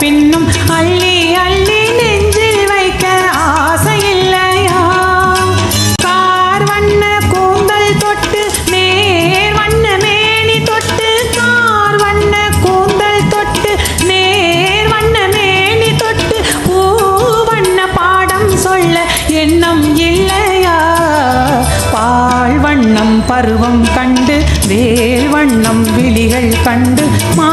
பின்னும் அள்ளி அள்ளி நெஞ்சில் வைக்க ஆசை இல்லையா கார் வண்ண கூந்தல் தொட்டு நேர் வண்ண மேனி தொட்டு கார் வண்ண கூந்தல் தொட்டு நேர் வண்ண மேனி தொட்டு பூ வண்ண பாடம் சொல்ல எண்ணம் இல்லையா? பால் வண்ணம் பருவம் கண்டு வேல் வண்ணம் விழிகள் கண்டு மா